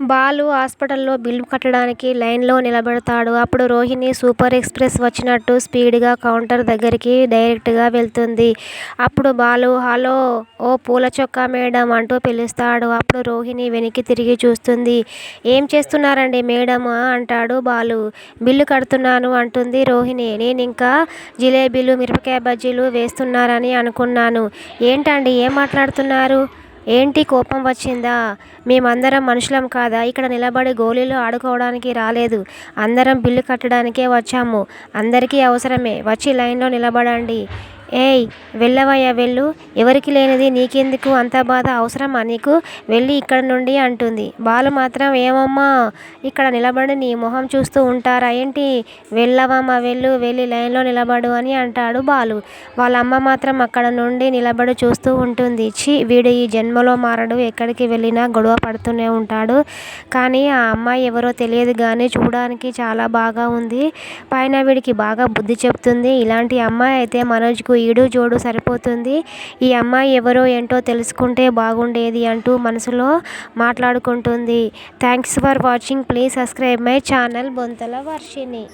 బాలు హాస్పిటల్లో బిల్లు కట్టడానికి లైన్లో నిలబడతాడు. అప్పుడు రోహిణి సూపర్ ఎక్స్ప్రెస్ వచ్చినట్టు స్పీడ్గా కౌంటర్ దగ్గరికి డైరెక్ట్గా వెళ్తుంది. అప్పుడు బాలు హలో ఓ పూలచొక్కా మేడం అంటూ పిలుస్తాడు. అప్పుడు రోహిణి వెనక్కి తిరిగి చూస్తుంది. ఏం చేస్తున్నారండి మేడం అంటాడు బాలు. బిల్లు కడుతున్నాను అంటుంది రోహిణి. నేను ఇంకా జిలేబీలు, మిరపకాయ బజ్జీలు వేస్తున్నారని అనుకున్నాను. ఏంటండి ఏం మాట్లాడుతున్నారు? ఏంటి కోపం వచ్చిందా? మేమందరం మనుషులం కాదా? ఇక్కడ నిలబడి గోళీలు ఆడుకోవడానికి రాలేదు. అందరం బిల్లు కట్టడానికే వచ్చాము. అందరికీ అవసరమే. వచ్చి లైన్లో నిలబడండి. ఏయ్ వెళ్ళవయ్యా వెళ్ళు. ఎవరికి లేనిది నీకెందుకు అంత బాధ అవసరమా నీకు? వెళ్ళి ఇక్కడ నుండి అంటుంది. బాలు మాత్రం ఏమమ్మా ఇక్కడ నిలబడి నీ మొహం చూస్తూ ఉంటారా ఏంటి? వెళ్ళవమ్మా వెళ్ళు. వెళ్ళి లైన్లో నిలబడు అని అంటాడు బాలు. వాళ్ళ అమ్మ మాత్రం అక్కడ నుండి నిలబడి చూస్తూ ఉంటుంది. చి వీడు ఈ జన్మలో మారడు. ఎక్కడికి వెళ్ళినా గొడవ పడుతూనే ఉంటాడు. కానీ ఆ అమ్మాయి ఎవరో తెలియదు కానీ చూడడానికి చాలా బాగా ఉంది. పైన వీడికి బాగా బుద్ధి చెప్తుంది. ఇలాంటి అమ్మాయి అయితే మనోజ్కు ఈడు జోడు సరిపోతుంది. ఈ అమ్మాయి ఎవరో ఏంటో తెలుసుకుంటే బాగుండేది అంటూ మనసులో మాట్లాడుకుంటుంది. Thanks for watching please subscribe my channel Bonthala Varshini.